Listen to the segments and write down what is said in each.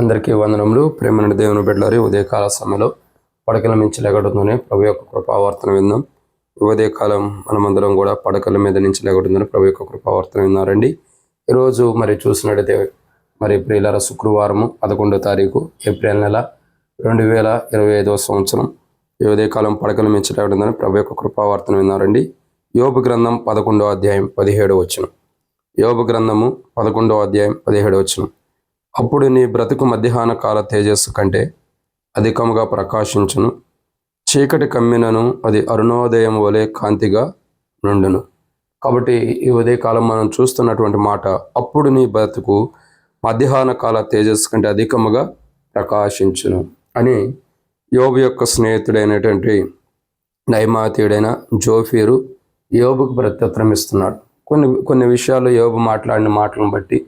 అందరికీ వందనములు. ప్రేమనుడి దేవుని బిడ్డలారి ఉదయకాల సమయంలో పడకల మించి లెగడుతుందని ప్రభు యొక్క కృపావర్తన విందాం ఉదయకాలం మనమందరం కూడా పడకల మీద నుంచి లెగడుతుందని ప్రభు యొక్క కృపావర్తన విన్నారండి. ఈరోజు మరి చూసినట్టయితే మరి ప్రియులర శుక్రవారము పదకొండో తారీఖు ఏప్రిల్ నెల రెండు వేల ఇరవై ఐదవ సంవత్సరం. ఈ ఉదయకాలం పడకల మించి లెగడుతుందని ప్రభు యొక్క కృపావర్తన విన్నారండి. యోబు గ్రంథం పదకొండో అధ్యాయం పదిహేడో వచ్చిన యోబు గ్రంథము పదకొండో అధ్యాయం పదిహేడో వచ్చినాం అప్పుడు నీ బ్రతుకు మధ్యాహ్న కాల తేజస్సు కంటే అధికముగా ప్రకాశించును. చీకటి కమ్మినను అది అరుణోదయం వలె కాంతిగా నుండును. కాబట్టి ఈ ఉదయకాలం మనం చూస్తున్నటువంటి మాట అప్పుడు నీ బ్రతుకు మధ్యాహ్న కాల తేజస్సు కంటే అధికముగా ప్రకాశించును అని యోబు యొక్క స్నేహితుడైనటువంటి నైమాతీయుడైన జోఫీరు యోబుకు ప్రత్యుత్తరం ఇస్తున్నాడు. కొన్ని కొన్ని విషయాలు యోబు మాట్లాడిన మాటలను బట్టి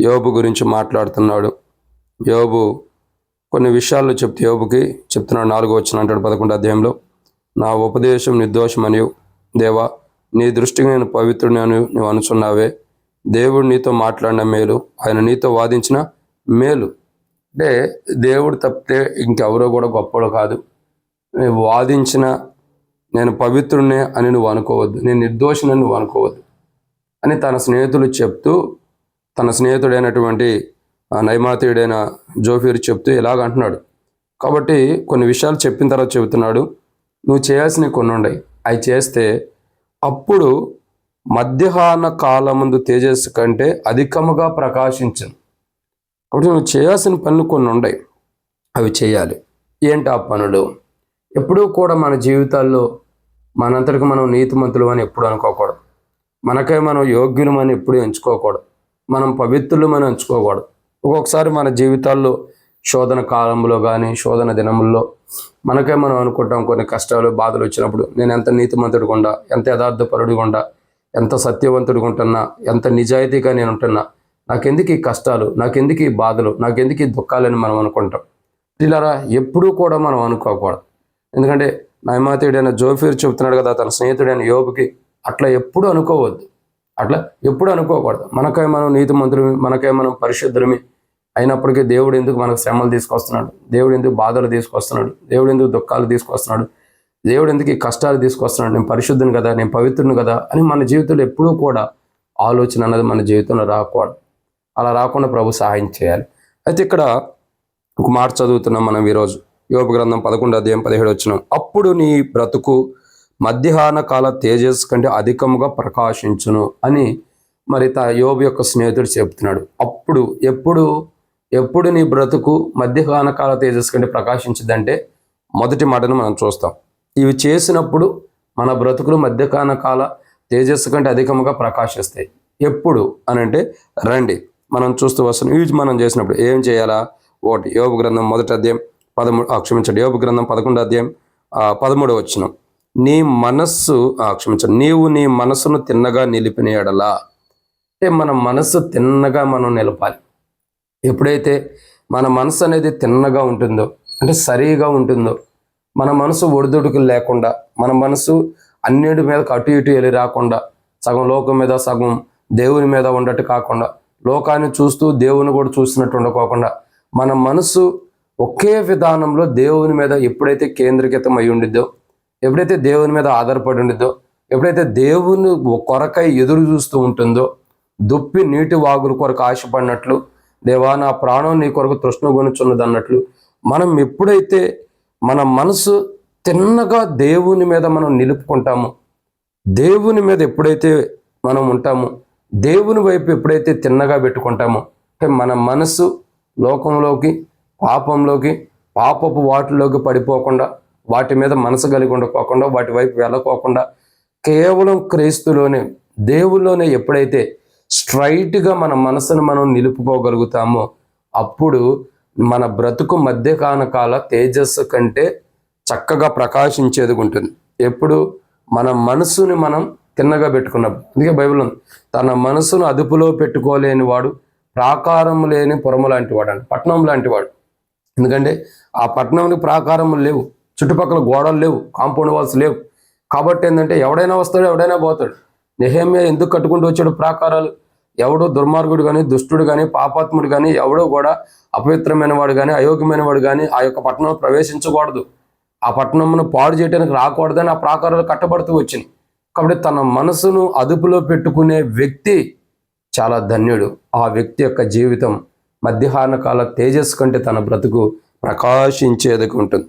యోబు గురించి మాట్లాడుతున్నాడు. యోబు కొన్ని విషయాలు చెప్తే యోబుకి చెప్తున్నాడు నాలుగో వచ్చిన అంటాడు పదకొండు అధ్యాయంలో. నా ఉపదేశం నిర్దోషమని దేవా నీ దృష్టికి నేను పవిత్రుని అని నువ్వు అనుచున్నావే. దేవుడు నీతో మాట్లాడిన మేలు ఆయన నీతో వాదించిన మేలు. అంటే దేవుడు తప్పితే ఇంకెవరో కూడా గొప్పడు కాదు. నేను వాదించిన నేను పవిత్రునే అని నువ్వు అనుకోవద్దు. నేను నిర్దోషిని నువ్వు అనుకోవద్దు. అని తన స్నేహితులు చెప్తూ తన స్నేహితుడైనటువంటి నైమాతీయుడైన జోఫీర్ చెప్తూ ఇలాగ అంటున్నాడు. కాబట్టి కొన్ని విషయాలు చెప్పిన తర్వాత చెబుతున్నాడు నువ్వు చేయాల్సినవి కొన్ని ఉన్నాయి. అవి చేస్తే అప్పుడు మధ్యాహ్న కాలముందు తేజస్సు కంటే అధికముగా ప్రకాశించను. కాబట్టి నువ్వు చేయాల్సిన పనులు కొన్ని ఉన్నాయి. అవి చేయాలి. ఏంటి ఆ పనులు? ఎప్పుడూ కూడా మన జీవితాల్లో మనంతటికి మనం నీతిమంతులు అని ఎప్పుడు అనుకోకూడదు. మనకే మనం యోగ్యులం అని ఎప్పుడు ఎంచుకోకూడదు. మనం పవిత్రులు మనం ఎంచుకోకూడదు. ఒక్కొక్కసారి మన జీవితాల్లో శోధన కాలంలో కానీ శోధన దినముల్లో మనకే మనం అనుకుంటాం కొన్ని కష్టాలు బాధలు వచ్చినప్పుడు నేను ఎంత నీతిమంతుడిగా ఉండా ఎంత యథార్థపరుడిగా ఉండా ఎంత సత్యవంతుడిగా ఉంటున్నా ఎంత నిజాయితీగా నేను ఉంటున్నా నాకెందుకు ఈ కష్టాలు నాకెందుకు ఈ బాధలు నాకెందుకు ఈ దుఃఖాలని మనం అనుకుంటాం. ఇలారా ఎప్పుడూ కూడా మనం అనుకోకూడదు. ఎందుకంటే నయమాతీయుడైన జోఫీర్ చెబుతున్నాడు కదా తన స్నేహితుడైన యోబుకి అట్లా ఎప్పుడు అనుకోవద్దు. అట్లా ఎప్పుడు అనుకోకూడదు. మనకై మనం నీతిమంతులమి మనకై మనం పరిశుద్ధులమి అయినప్పటికీ దేవుడు ఎందుకు మనకు శ్రమలు తీసుకొస్తున్నాడు? దేవుడు ఎందుకు బాధలు తీసుకొస్తున్నాడు? దేవుడు ఎందుకు దుఃఖాలు తీసుకొస్తున్నాడు? దేవుడు ఎందుకు ఈ కష్టాలు తీసుకొస్తున్నాడు? నేను పరిశుద్ధుని కదా నేను పవిత్రుని కదా అని మన జీవితంలో ఎప్పుడూ కూడా ఆలోచన అన్నది మన జీవితంలో రాకూడదు. అలా రాకుండా ప్రభు సహాయం చేయాలి. అయితే ఇక్కడ ఒక మాట చదువుతున్నాం మనం ఈరోజు. యోగ గ్రంథం పదకొండు అధ్యాయం పదిహేడు వచ్చినాం అప్పుడు నీ బ్రతుకు మధ్యాహ్న కాల తేజస్ కంటే అధికముగా ప్రకాశించును అని మరి తా యోబు యొక్క స్నేహితుడు చెప్తున్నాడు అప్పుడు ఎప్పుడు ఎప్పుడు నీ బ్రతుకు మధ్యాహ్న కాల తేజస్ కంటే ప్రకాశించదంటే మొదటి మాటను మనం చూస్తాం. ఇవి చేసినప్పుడు మన బ్రతుకులు మధ్యకాల కాల తేజస్సు కంటే అధికముగా ప్రకాశిస్తాయి. ఎప్పుడు అని అంటే రండి. మనం చూస్తూ వస్తున్నాం. ఇవి మనం చేసినప్పుడు ఏం చేయాలా? ఒకటి యోగ గ్రంథం మొదటి అధ్యాయం పదమూడు క్షమించండి. యోగ గ్రంథం పదకొండు అధ్యాయం పదమూడు వచ్చినాం నీ మనస్సు ఆ, క్షమించండి. నీవు నీ మనస్సును తిన్నగా నిలిపిన ఎడలా అంటే మన మనస్సు తిన్నగా మనం నిలపాలి. ఎప్పుడైతే మన మనసు అనేది తిన్నగా ఉంటుందో అంటే సరిగా ఉంటుందో మన మనసు ఒడిదుడుకులు లేకుండా మన మనసు అన్నిటి మీద అటు ఇటు వెళ్ళి రాకుండా సగం లోకం మీద సగం దేవుని మీద ఉండట్టు కాకుండా లోకాన్ని చూస్తూ దేవుని కూడా చూసినట్టు ఉండకోకుండా మన మనసు ఒకే విధానంలో దేవుని మీద ఎప్పుడైతే కేంద్రీకృతం అయి ఉండిద్దో ఎప్పుడైతే దేవుని మీద ఆధారపడి ఉండిద్దో ఎప్పుడైతే దేవుని కొరకై ఎదురు చూస్తూ ఉంటుందో దుప్పి నీటి వాగుల కొరకు ఆశపడినట్లు దేవా నా ప్రాణం నీ కొరకు తృష్ణగొనుచున్నది అన్నట్లు మనం ఎప్పుడైతే మన మనసు తిన్నగా దేవుని మీద మనం నిలుపుకుంటామో దేవుని మీద ఎప్పుడైతే మనం ఉంటాము దేవుని వైపు ఎప్పుడైతే తిన్నగా పెట్టుకుంటామో అంటే మన మనసు లోకంలోకి పాపంలోకి పాపపు వాటిలోకి పడిపోకుండా వాటి మీద మనసు కలిగి ఉండకోకుండా వాటి వైపు వెళ్ళకోకుండా కేవలం క్రీస్తులోనే దేవుల్లోనే ఎప్పుడైతే స్ట్రైట్గా మన మనసును మనం నిలుపుకోగలుగుతామో అప్పుడు మన బ్రతుకు మధ్య కాల తేజస్సు కంటే చక్కగా ప్రకాశించేది ఉంటుంది. ఎప్పుడు మన మనసుని మనం తిన్నగా పెట్టుకున్నప్పుడు అందుకే బైబిల్ ఉంది తన మనసును అదుపులో పెట్టుకోలేని వాడు ప్రాకారం లేని పురము లాంటి వాడు పట్నం లాంటి వాడు. ఎందుకంటే ఆ పట్టణంకి ప్రాకారములు లేవు. చుట్టుపక్కల గోడలు లేవు కాంపౌండ్ వాల్స్ లేవు. కాబట్టి ఏంటంటే ఎవడైనా వస్తాడు ఎవడైనా పోతాడు. నెహేమియా ఎందుకు కట్టుకుంటూ వచ్చాడు ప్రాకారాలు? ఎవడో దుర్మార్గుడు కానీ దుష్టుడు కానీ పాపాత్ముడు కానీ ఎవడో కూడా అపవిత్రమైన వాడు కానీ అయోగ్యమైన వాడు కానీ ఆ యొక్క పట్టణంలో ప్రవేశించకూడదు. ఆ పట్టణమును పాడు చేయడానికి రాకూడదని ఆ ప్రాకారాలు కట్టబడుతూ వచ్చినాయి. కాబట్టి తన మనసును అదుపులో పెట్టుకునే వ్యక్తి చాలా ధన్యుడు. ఆ వ్యక్తి యొక్క జీవితం మధ్యాహ్న కాల తేజస్సు కంటే తన బ్రతుకు ప్రకాశించేదిగా ఉంటుంది.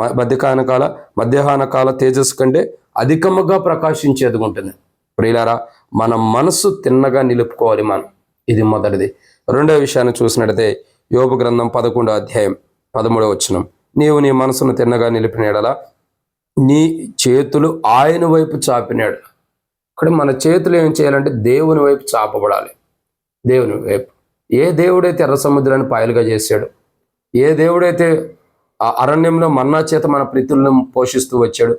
మ- కాల మధ్యాహ్న కాల తేజస్సు కంటే అధికముగా ప్రకాశించేది ఉంటుంది. ప్రియులారా మన మనసు తిన్నగా నిలుపుకోవాలి మనం. ఇది మొదటిది. రెండో విషయాన్ని చూసినట్లయితే యోగ గ్రంథం పదకొండో అధ్యాయం పదమూడవ వచనం. నీవు నీ మనసును తిన్నగా నిలిపినడలా నీ చేతులు ఆయన వైపు చాపినాడు ఇక్కడ మన చేతులు ఏం చేయాలంటే దేవుని వైపు చాపబడాలి. దేవుని వైపు. ఏ దేవుడైతే ఎర్ర సముద్రాన్ని పాయలుగా చేశాడు ఏ దేవుడైతే ఆ అరణ్యంలో మన్నా చేత మన ప్రీతులను పోషిస్తూ వచ్చాడు.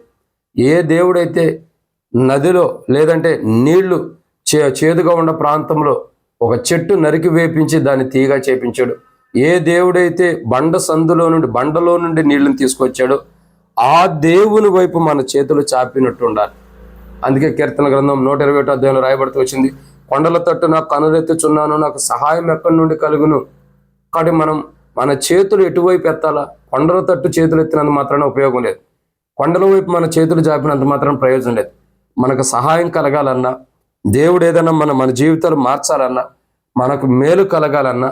ఏ దేవుడైతే నదిలో లేదంటే నీళ్ళు చే చేదుగా ఉన్న ప్రాంతంలో ఒక చెట్టు నరికి వేపించి దాన్ని తీగా చేపించాడు. ఏ దేవుడైతే బండ సందులో నుండి బండలో నుండి నీళ్ళను తీసుకొచ్చాడో ఆ దేవుని వైపు మన చేతులు చాపినట్టు ఉండాలి. అందుకే కీర్తన గ్రంథం నూట ఇరవై ఒకటో అధ్యాయంలో రాయబడుతూ వచ్చింది కొండల తట్టు నాకు కనులెత్తుచున్నాను నాకు సహాయం ఎక్కడి నుండి కలుగును? కాబట్టి మనం మన చేతులు ఎటువైపు ఎత్తాలా? కొండల తట్టు చేతులు ఎత్తినంత మాత్రాన ఉపయోగం లేదు. కొండల వైపు మన చేతులు జాపినంత మాత్రం ప్రయోజనం లేదు. మనకు సహాయం కలగాలన్నా దేవుడు ఏదైనా మన మన జీవితాలు మార్చాలన్నా మనకు మేలు కలగాలన్నా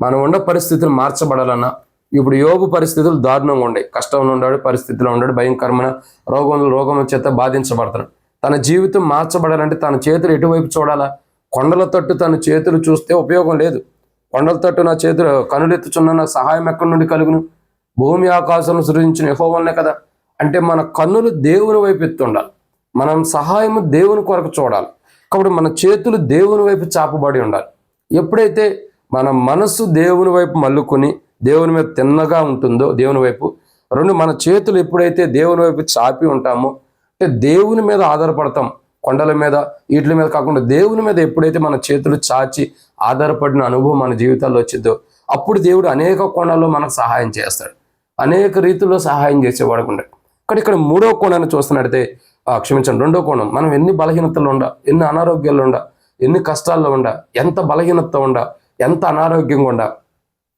మనం ఉన్న పరిస్థితులు మార్చబడాలన్నా ఇప్పుడు యోగు పరిస్థితులు దారుణంగా ఉండే కష్టంలో ఉన్నాడు పరిస్థితిలో ఉన్నాడు భయంకరమైన రోగం రోగం చేత బాధించబడతాడు. తన జీవితం మార్చబడాలంటే తన చేతులు ఎటువైపు చూడాలా? కొండల తట్టు తన చేతులు చూస్తే ఉపయోగం లేదు. కొండల తట్టు నా చేతులు కనులెత్తుచున్న నా సహాయం ఎక్కడి నుండి కలుగును? భూమి ఆకాశం సృజించిన యెహోవానే కదా. అంటే మన కన్నులు దేవుని వైపు ఎత్తుండాలి. మనం సహాయము దేవుని కొరకు చూడాలి. కాబట్టి మన చేతులు దేవుని వైపు చాపబడి ఉండాలి. ఎప్పుడైతే మన మనస్సు దేవుని వైపు మల్లుకొని దేవుని మీద తిన్నగా ఉంటుందో దేవుని వైపు రెండు మన చేతులు ఎప్పుడైతే దేవుని వైపు చాపి ఉంటామో అంటే దేవుని మీద ఆధారపడతాం. కొండల మీద వీటి మీద కాకుండా దేవుని మీద ఎప్పుడైతే మన చేతులు చాచి ఆధారపడిన అనుభవం మన జీవితాల్లో వచ్చిందో అప్పుడు దేవుడు అనేక కోణాల్లో మనకు సహాయం చేస్తాడు. అనేక రీతిలో సహాయం చేసేవాడు ఉంటాడు కానీ ఇక్కడ మూడో కోణాన్ని చూస్తున్నట్టయితే ఆ, క్షమించండి రెండో కోణం. మనం ఎన్ని బలహీనతలు ఉండ ఎన్ని అనారోగ్యాలు ఉండ ఎన్ని కష్టాల్లో ఉండ ఎంత బలహీనత ఉండ ఎంత అనారోగ్యంగా ఉండ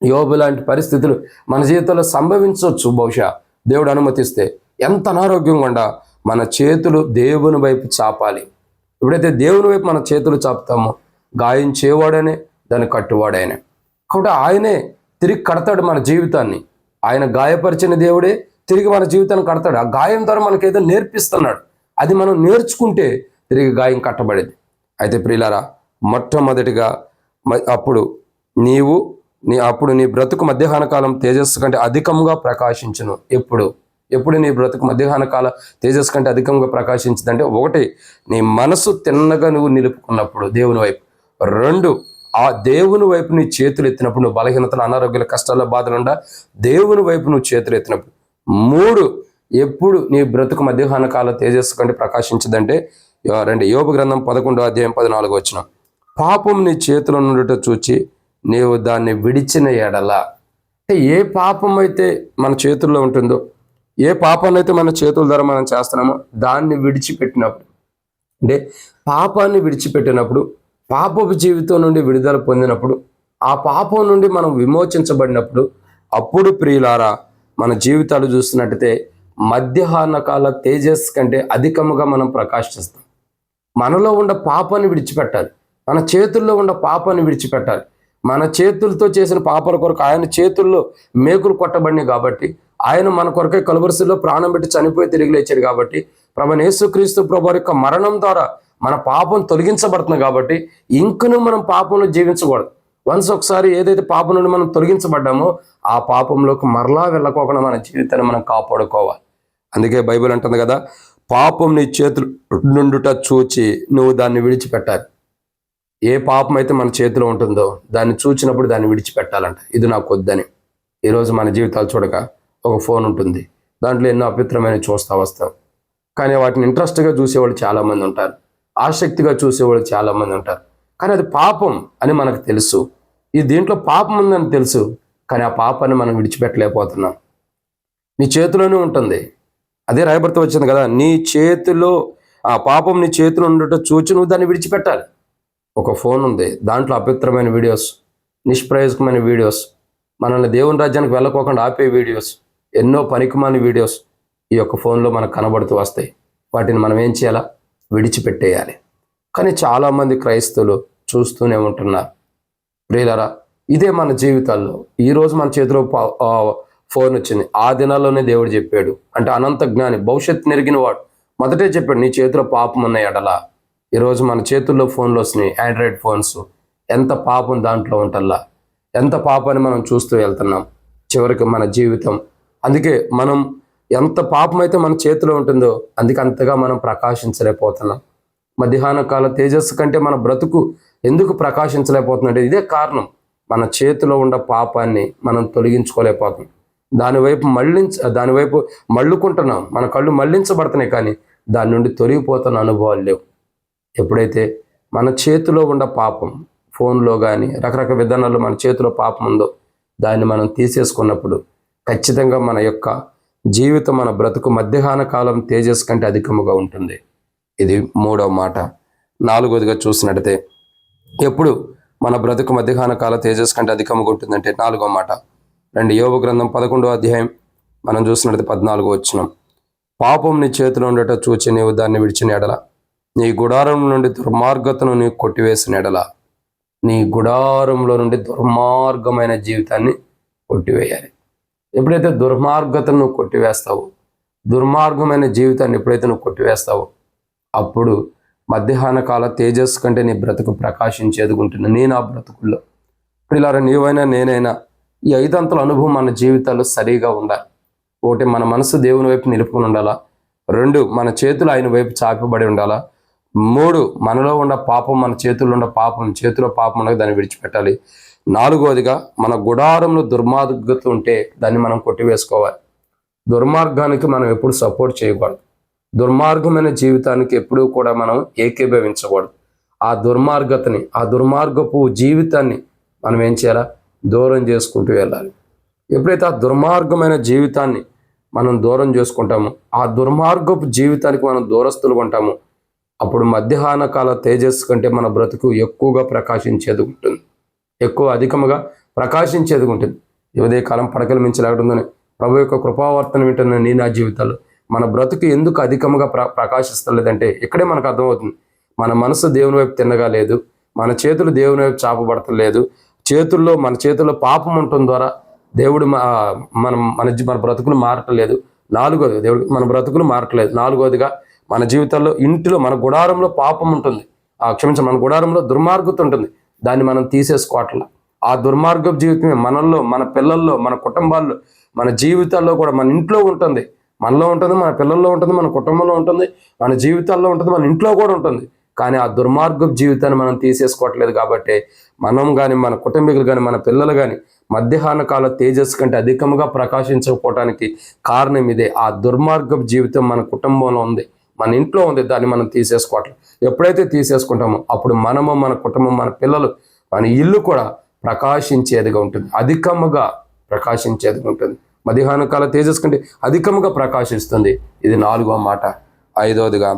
యోబు లాంటి పరిస్థితులు మన జీవితంలో సంభవించవచ్చు బహుశా. దేవుడు అనుమతిస్తే ఎంత అనారోగ్యంగా ఉండ మన చేతులు దేవుని వైపు చాపాలి. ఎప్పుడైతే దేవుని వైపు మన చేతులు చాపుతామో గాయం చేయవాడనే దాన్ని కట్టువాడైనా. కాబట్టి ఆయనే తిరిగి కడతాడు మన జీవితాన్ని. ఆయన గాయపరిచిన దేవుడే తిరిగి మన జీవితాన్ని కడతాడు. ఆ గాయం ద్వారా మనకి ఏదో నేర్పిస్తున్నాడు. అది మనం నేర్చుకుంటే తిరిగి గాయం కట్టబడేది. అయితే ప్రియులారా మొట్టమొదటిగా మ- అప్పుడు నీవు నీ అప్పుడు నీ బ్రతుకు మధ్యాహ్న కాలం తేజస్సు కంటే అధికంగా ప్రకాశించును. ఎప్పుడు? ఎప్పుడు నీ బ్రతుకు మధ్యాహ్న కాల తేజస్సు కంటే అధికంగా ప్రకాశించిందంటే ఒకటి నీ మనసు తిన్నగా నువ్వు నిలుపుకున్నప్పుడు దేవుని వైపు. రెండు ఆ దేవుని వైపు నీ చేతులు ఎత్తినప్పుడు నువ్వు బలహీనతలు అనారోగ్యాల కష్టాల బాధలుండా దేవుని వైపు నువ్వు చేతులు ఎత్తినప్పుడు. మూడు ఎప్పుడు నీ బ్రతుకు మధ్యాహ్న కాల తేజస్సు కంటే ప్రకాశించదంటే ఆ, రండి యోగ గ్రంథం పదకొండో అధ్యాయం పద్నాలుగు వచ్చిన పాపం నీ చేతిలో నుండుట చూచి నీవు దాన్ని విడిచిన ఎడల. అంటే ఏ పాపం అయితే మన చేతుల్లో ఉంటుందో ఏ పాపాన్ని అయితే మన చేతుల ద్వారా మనం చేస్తున్నామో దాన్ని విడిచిపెట్టినప్పుడు అంటే పాపాన్ని విడిచిపెట్టినప్పుడు పాపపు జీవితం నుండి విడుదల పొందినప్పుడు ఆ పాపం నుండి మనం విమోచించబడినప్పుడు అప్పుడు ప్రియులారా మన జీవితాలు చూస్తున్నట్టయితే మధ్యాహ్న కాల తేజస్ కంటే అధికముగా మనం ప్రకాశిస్తాం. మనలో ఉన్న పాపాన్ని విడిచిపెట్టాలి. మన చేతుల్లో ఉన్న పాపాన్ని విడిచిపెట్టాలి. మన చేతులతో చేసిన పాపాల కొరకు ఆయన చేతుల్లో మేకులు కొట్టబడినాయి కాబట్టి ఆయన మన కొరకై కలువరిసిలో ప్రాణం పెట్టి చనిపోయి తిరిగి లేచాడు కాబట్టి ప్రభు యేసుక్రీస్తు ప్రభు యొక్క మరణం ద్వారా మన పాపం తొలగించబడుతుంది కాబట్టి ఇంకను మనం పాపంలో జీవించకూడదు. వన్స్ ఒకసారి ఏదైతే పాపం నుండి మనం తొలగించబడ్డామో ఆ పాపంలోకి మరలా వెళ్ళకోకుండా మన జీవితాన్ని మనం కాపాడుకోవాలి. అందుకే బైబిల్ అంటుంది కదా పాపం నీ చేతులు నుండుట చూచి నువ్వు దాన్ని విడిచిపెట్టాలి. ఏ పాపం అయితే మన చేతిలో ఉంటుందో దాన్ని చూచినప్పుడు దాన్ని విడిచిపెట్టాలంట. ఇది నాకు వద్దని. ఈరోజు మన జీవితాలు చూడక ఒక ఫోన్ ఉంటుంది. దాంట్లో ఎన్నో అపిత్రమైన చూస్తా వస్తాం. కానీ వాటిని ఇంట్రెస్ట్గా చూసేవాళ్ళు చాలామంది ఉంటారు. ఆసక్తిగా చూసేవాళ్ళు చాలామంది ఉంటారు. కానీ అది పాపం అని మనకు తెలుసు. ఈ దీంట్లో పాపం ఉందని తెలుసు. కానీ ఆ పాపాన్ని మనం విడిచిపెట్టలేకపోతున్నాం. నీ చేతిలోనే ఉంటుంది. అదే రాయబడుతూ వచ్చింది కదా నీ చేతిలో ఆ పాపం నీ చేతిలో ఉండటం చూచి నువ్వు దాన్ని విడిచిపెట్టాలి. ఒక ఫోన్ ఉంది. దాంట్లో అపవిత్రమైన వీడియోస్ నిష్ప్రయోజకమైన వీడియోస్ మనల్ని దేవుని రాజ్యానికి వెళ్ళకోకుండా ఆపే వీడియోస్ ఎన్నో పనికిమాని వీడియోస్ ఈ యొక్క ఫోన్లో మనకు కనబడుతూ వస్తాయి. వాటిని మనం ఏం చేయాలా? విడిచిపెట్టేయాలి. కానీ చాలామంది క్రైస్తవులు చూస్తూనే ఉంటున్నారు. ప్రియులరా ఇదే మన జీవితాల్లో. ఈరోజు మన చేతిలో పా- ఫోన్ వచ్చింది. ఆ దినాల్లోనే దేవుడు చెప్పాడు. అంటే అనంత జ్ఞాని భవిష్యత్తు నెరిగిన వాడు. మొదటే చెప్పాడు నీ చేతిలో పాపం ఉన్న ఎడలా. ఈరోజు మన చేతుల్లో ఫోన్లు వస్తున్నాయి. ఆండ్రాయిడ్ ఫోన్స్ ఎంత పాపం దాంట్లో ఉంటల్లా? ఎంత పాపాన్ని మనం చూస్తూ వెళ్తున్నాం? చివరికి మన జీవితం అందుకే మనం ఎంత పాపం అయితే మన చేతిలో ఉంటుందో అందుకే అంతగా మనం ప్రకాశించలేకపోతున్నాం. మధ్యాహ్న కాల తేజస్సు కంటే మన బ్రతుకు ఎందుకు ప్రకాశించలేకపోతుందంటే ఇదే కారణం. మన చేతిలో ఉన్న పాపాన్ని మనం తొలగించుకోలేకపోతున్నాం. దానివైపు మళ్ళించ దానివైపు మళ్ళుకుంటున్నాం. మన కళ్ళు మళ్ళించబడుతున్నాయి కానీ దాని నుండి తొలగిపోతున్న అనుభవాలు లేవు. ఎప్పుడైతే మన చేతిలో ఉన్న పాపం ఫోన్లో కానీ రకరకాల విధానాల్లో మన చేతిలో పాపం ఉందో దాన్ని మనం తీసేసుకున్నప్పుడు ఖచ్చితంగా మన యొక్క జీవితం మన బ్రతుకు మధ్యాహ్న కాలం తేజస్ కంటే అధికముగా ఉంటుంది. ఇది మూడవ మాట. నాలుగోదిగా చూసినట్టయితే ఎప్పుడు మన బ్రతుకు మధ్యాహ్న కాల తేజస్ కంటే అధికముగా ఉంటుందంటే నాలుగో మాట. రెండు యోగ గ్రంథం పదకొండో అధ్యాయం మనం చూసినట్టు పద్నాలుగో వచ్చినం పాపం నీ చేతిలో ఉండట చూచి నీవు దాన్ని విడిచిన ఎడల. నీ గుడారం నుండి దుర్మార్గతను నీవు కొట్టివేసిన ఎడల. నీ గుడారంలో నుండి దుర్మార్గమైన జీవితాన్ని కొట్టివేయాలి. ఎప్పుడైతే దుర్మార్గతను నువ్వు కొట్టివేస్తావో దుర్మార్గమైన జీవితాన్ని ఎప్పుడైతే నువ్వు కొట్టివేస్తావో అప్పుడు మధ్యాహ్న కాల తేజస్సు కంటే నీ బ్రతుకు ప్రకాశించేది నేను ఆ బ్రతుకుల్లో. ఇప్పుడు ఇలా నీవైనా నేనైనా ఈ ఐదంతల అనుభవం మన జీవితాల్లో సరిగా ఉండాలి ఒకటి మన మనసు దేవుని వైపు నిలుపుకుని ఉండాలా? రెండు మన చేతులు ఆయన వైపు చాపబడి ఉండాలా? మూడు మనలో ఉన్న పాపం మన చేతుల్లో ఉన్న పాపం చేతిలో పాపం ఉండగా దాన్ని విడిచిపెట్టాలి. నాలుగవదిగా మన గుడారంలో దుర్మార్గత ఉంటే దాన్ని మనం కొట్టివేసుకోవాలి. దుర్మార్గానికి మనం ఎప్పుడు సపోర్ట్ చేయకూడదు. దుర్మార్గమైన జీవితానికి ఎప్పుడూ కూడా మనం ఏకీభవించకూడదు. ఆ దుర్మార్గతని ఆ దుర్మార్గపు జీవితాన్ని మనం ఏం చేయాలా? దూరం చేసుకుంటూ వెళ్ళాలి. ఎప్పుడైతే ఆ దుర్మార్గమైన జీవితాన్ని మనం దూరం చేసుకుంటామో ఆ దుర్మార్గపు జీవితానికి మనం దూరస్తులు ఉంటామో అప్పుడు మధ్యాహ్న కాల తేజస్సు కంటే మన బ్రతుకు ఎక్కువగా ప్రకాశించేది ఉంటుంది. ఎక్కువ అధికముగా ప్రకాశించేది ఉంటుంది. ఈ కాలం పడకలు మించలాగుతుందని ప్రభు యొక్క కృపావర్తన వింటున్న నీ నా జీవితాలు మన బ్రతుకు ఎందుకు అధికముగా ప్ర ప్రకాశిస్తలేదంటే ఇక్కడే మనకు అర్థమవుతుంది. మన మనసు దేవుని వైపు తిన్నగా లేదు మన చేతులు దేవుని వైపు చాపబడతలేదు చేతుల్లో మన చేతుల్లో పాపం ఉండటం ద్వారా దేవుడు మనం మన మన బ్రతుకులు మారటలేదు నాలుగోది దేవుడు మన బ్రతుకులు మారట్లేదు నాలుగోదిగా మన జీవితాల్లో ఇంటిలో మన గుడారంలో పాపం ఉంటుంది. ఆ క్షమించ మన గుడారంలో దుర్మార్గత ఉంటుంది. దాన్ని మనం తీసేసుకోవట్లా. ఆ దుర్మార్గ జీవితమే మనల్లో మన పిల్లల్లో మన కుటుంబాల్లో మన జీవితాల్లో కూడా మన ఇంట్లో ఉంటుంది. మనలో ఉంటుంది మన పిల్లల్లో ఉంటుంది మన కుటుంబంలో ఉంటుంది మన జీవితాల్లో ఉంటుంది మన ఇంట్లో కూడా ఉంటుంది. కానీ ఆ దుర్మార్గపు జీవితాన్ని మనం తీసేసుకోవట్లేదు కాబట్టి మనం కానీ మన కుటుంబీకులు కానీ మన పిల్లలు కానీ మధ్యాహ్న కాల తేజస్సు కంటే అధికంగా ప్రకాశించకపోవటానికి కారణం ఇదే. ఆ దుర్మార్గ జీవితం మన కుటుంబంలో ఉంది. మన ఇంట్లో ఉంది దాన్ని మనం తీసేసుకోవట్లేదు ఎప్పుడైతే తీసేసుకుంటామో అప్పుడు మనము మన కుటుంబం మన పిల్లలు మన ఇల్లు కూడా ప్రకాశించేదిగా ఉంటుంది. అధికముగా ప్రకాశించేదిగా ఉంటుంది. మధ్యాహ్న కాల తేజస్ కంటే అధికముగా ప్రకాశిస్తుంది. ఇది నాలుగో మాట. ఐదవదిగా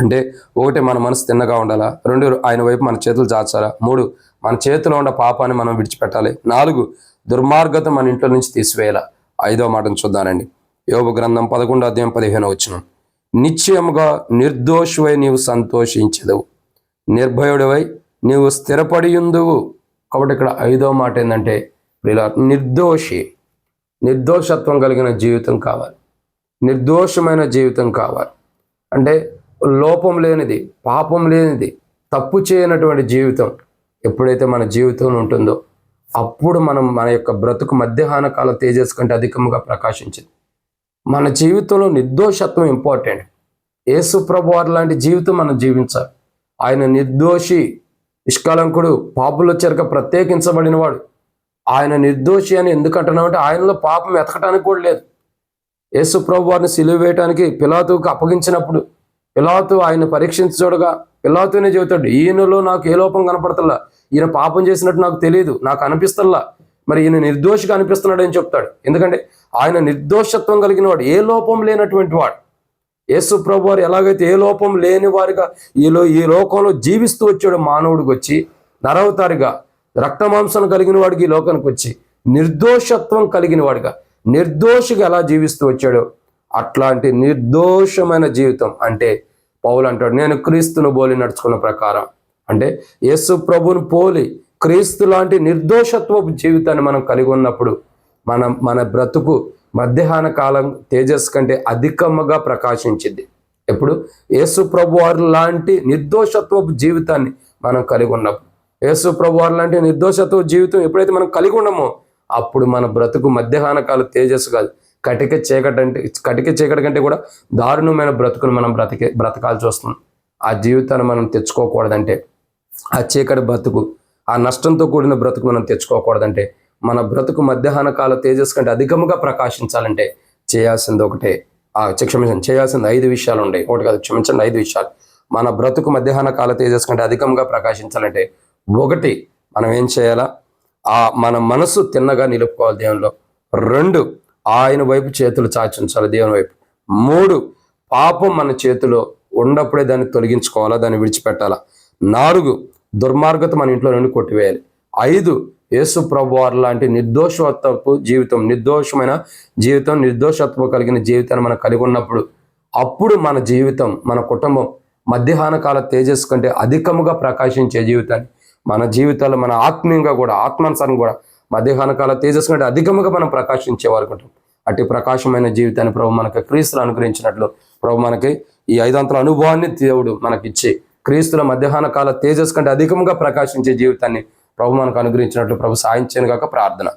అంటే ఒకటి మన మనసు తిన్నగా ఉండాలా? రెండు ఆయన వైపు మన చేతులు చాచాలా మూడు మన చేతిలో ఉన్న పాపాన్ని మనం విడిచిపెట్టాలి? నాలుగు దుర్మార్గత మన ఇంట్లో నుంచి తీసివేయాల? ఐదో మాటను చూద్దానండి యోగ గ్రంథం పదకొండో అధ్యాయం పదిహేను వచ్చినాం నిశ్చయముగా నిర్దోషువై నీవు సంతోషించదవు. నిర్భయుడివై నీవు స్థిరపడి ఉందువు కాబట్టి ఇక్కడ ఐదో మాట ఏంటంటే ఇలా నిర్దోషి. నిర్దోషత్వం కలిగిన జీవితం కావాలి. నిర్దోషమైన జీవితం కావాలి. అంటే లోపం లేనిది పాపం లేనిది తప్పు చేయనటువంటి జీవితం ఎప్పుడైతే మన జీవితంలో ఉంటుందో అప్పుడు మనం మన యొక్క బ్రతుకు మధ్యాహ్న కాల తేజస్ కంటే అధికంగా ప్రకాశించింది. మన జీవితంలో నిర్దోషత్వం ఇంపార్టెంట్ యేసు ప్రభు వారి లాంటి జీవితం మనం జీవించాలి. ఆయన నిర్దోషి నిష్కలంకుడు పాపుల చెరక ప్రత్యేకించబడినవాడు. ఆయన నిర్దోషి అని ఎందుకు అంటున్నామంటే ఆయనలో పాపం ఎతకటానికి కూడా లేదు. యేసు ప్రభు వారిని సిలువ వేయటానికి పిలాతుకు అప్పగించినప్పుడు పిలాతు ఆయన పరీక్షించి చూడగా పిలాతునే చెబుతాడు? ఈయనలో నాకు ఏ లోపం కనపడతల్లా ఈయన పాపం చేసినట్టు నాకు తెలియదు నాకు అనిపిస్తల్లా? మరి ఈయన నిర్దోషిగా అనిపిస్తున్నాడు అని చెప్తాడు. ఎందుకంటే ఆయన నిర్దోషత్వం కలిగిన వాడు ఏ లోపం లేనటువంటి వాడు. యేసు ప్రభు వారు ఎలాగైతే ఏ లోపం లేని వారిగా ఈలో ఈ లోకంలో జీవిస్తూ వచ్చాడు మానవుడికి వచ్చి నరవతారిగా రక్తమాంసం కలిగిన వాడికి ఈ లోకానికి వచ్చి నిర్దోషత్వం కలిగిన వాడిగా నిర్దోషిగా ఎలా జీవిస్తూ వచ్చాడో అట్లాంటి నిర్దోషమైన జీవితం అంటే పౌలు అంటాడు నేను క్రీస్తును పోలి నడుచుకున్న ప్రకారం. అంటే యేసు ప్రభుని పోలి క్రీస్తు లాంటి నిర్దోషత్వపు జీవితాన్ని మనం కలిగి ఉన్నప్పుడు మన మన బ్రతుకు మధ్యాహ్న కాలం తేజస్ కంటే అధికముగా ప్రకాశించింది. ఎప్పుడు? యేసు ప్రభు వారు లాంటి నిర్దోషత్వపు జీవితాన్ని మనం కలిగి ఉన్నప్పుడు. యేసు ప్రభు వారు లాంటి నిర్దోషత్వ జీవితం ఎప్పుడైతే మనం కలిగి ఉన్నామో అప్పుడు మన బ్రతుకు మధ్యాహ్న కాల తేజస్సు కాదు. కటిక చీకటి అంటే కటిక చీకటి కంటే కూడా దారుణమైన బ్రతుకును మనం బ్రతికే బ్రతకాల్సి వస్తుంది. ఆ జీవితాన్ని మనం తెచ్చుకోకూడదంటే ఆ చీకటి బ్రతుకు ఆ నష్టంతో కూడిన బ్రతుకు మనం తెచ్చుకోకూడదంటే మన బ్రతుకు మధ్యాహ్న కాల తేజస్ కంటే అధికముగా ప్రకాశించాలంటే చేయాల్సింది ఒకటే. ఆ క్షమించండి చేయాల్సింది ఐదు విషయాలు ఉన్నాయి ఒకటి కాదు క్షమించండి ఐదు విషయాలు. మన బ్రతుకు మధ్యాహ్న కాల తేజస్ కంటే అధికంగా ప్రకాశించాలంటే ఒకటి మనం ఏం చేయాలా? ఆ మన మనసు తిన్నగా నిలుపుకోవాలి దేవునిలో. రెండు ఆయన వైపు చేతులు చాచించాలి దేవుని వైపు. మూడు పాపం మన చేతిలో ఉన్నప్పుడే దాన్ని తొలగించుకోవాలా దాన్ని విడిచిపెట్టాలా? నాలుగు దుర్మార్గత మన ఇంట్లో నుండి కొట్టివేయాలి. ఐదు యేసు ప్రభు వారు లాంటి నిర్దోషత్వపు జీవితం నిర్దోషమైన జీవితం నిర్దోషత్వం కలిగిన జీవితాన్ని మనం కలిగి ఉన్నప్పుడు అప్పుడు మన జీవితం మన కుటుంబం మధ్యాహ్న కాల తేజస్ కంటే అధికముగా ప్రకాశించే జీవితాన్ని మన జీవితాల్లో మన ఆత్మీయంగా కూడా ఆత్మానుసారం కూడా మధ్యాహ్న కాల తేజస్ కంటే అధికముగా మనం ప్రకాశించే వారు ఉంటాం. అట్టి ప్రకాశమైన జీవితాన్ని ప్రభు మనకి క్రీస్తులు అనుగ్రహించినట్లు ప్రభు మనకి ఈ ఐదంతల అనుభవాన్ని దేవుడు మనకిచ్చి క్రీస్తుల మధ్యాహ్న కాల తేజస్ కంటే అధికంగా ప్రకాశించే జీవితాన్ని ప్రభు మనకు అనుగ్రహించినట్లు ప్రభు సాయించాను కాక ప్రార్థన.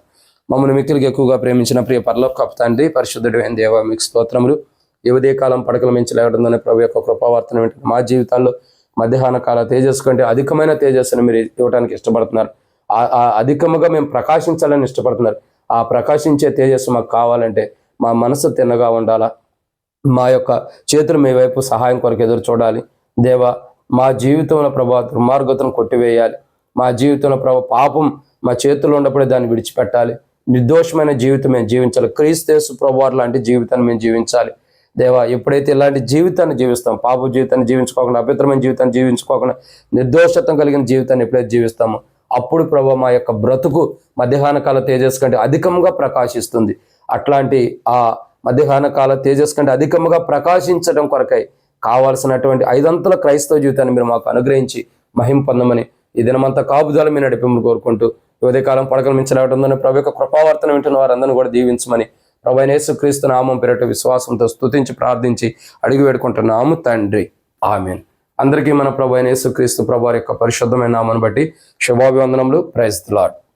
మమ్మల్ని మిక్కిలికి ఎక్కువగా ప్రేమించిన ప్రియ పరలోక తండ్రి పరిశుద్ధుడు దేవ మీకు స్తోత్రములు. ఈ కాలం పడకల మించి లేవడంలోనే ప్రభు యొక్క కృపావార్తన ఏంటంటే మా జీవితాల్లో మధ్యాహ్న కాల తేజస్సు కంటే అధికమైన తేజస్సును మీరు ఇవ్వడానికి ఇష్టపడుతున్నారు. ఆ అధికముగా మేము ప్రకాశించాలని ఇష్టపడుతున్నారు. ఆ ప్రకాశించే తేజస్సు మాకు కావాలంటే మా మనసు తిన్నగా ఉండాలా? మా యొక్క చేతులు మీ వైపు సహాయం కొరకు ఎదురు చూడాలి. దేవా మా జీవితంలో ప్రభా దుర్మార్గతను కొట్టివేయాలి. మా జీవితంలో ప్రభా పాపం మా చేతుల్లో ఉన్నప్పుడే దాన్ని విడిచిపెట్టాలి. నిర్దోషమైన జీవితం మేము జీవించాలి. క్రీస్తేసు ప్రభువారు లాంటి జీవితాన్ని మేము జీవించాలి. దేవా ఎప్పుడైతే ఇలాంటి జీవితాన్ని జీవిస్తాం పాప జీవితాన్ని జీవించుకోకుండా అపవిత్రమైన జీవితాన్ని జీవించుకోకుండా నిర్దోషత్వం కలిగిన జీవితాన్ని ఎప్పుడైతే జీవిస్తామో అప్పుడు ప్రభు మా యొక్క బ్రతుకు మధ్యాహ్న కాల తేజస్ కంటే అధికంగా ప్రకాశిస్తుంది. అట్లాంటి ఆ మధ్యాహ్న కాల తేజస్ కంటే అధికంగా ప్రకాశించడం కొరకై కావాల్సినటువంటి ఐదంతల క్రైస్తవ జీవితాన్ని మీరు మాకు అనుగ్రహించి మహిం పొందమని ఈ దినమంతా కాపుదాలు మీరు నడిపింపు కోరుకుంటూ ఈ ఉదయకాలం పడకలు మించి ప్రభు యొక్క కృపావర్తన వింటున్న వారందరినీ కూడా దీవించమని ప్రభు యేసు క్రీస్తు నామం పేరట విశ్వాసంతో స్తుతించి ప్రార్థించి అడిగి వేడుకుంటున్నాము తండ్రి. ఆమెన్. అందరికీ మన ప్రభు అయిన క్రీస్తు ప్రభు యొక్క పరిశుద్ధమైన నామాన్ని బట్టి శుభాభివందనములు. Praise lord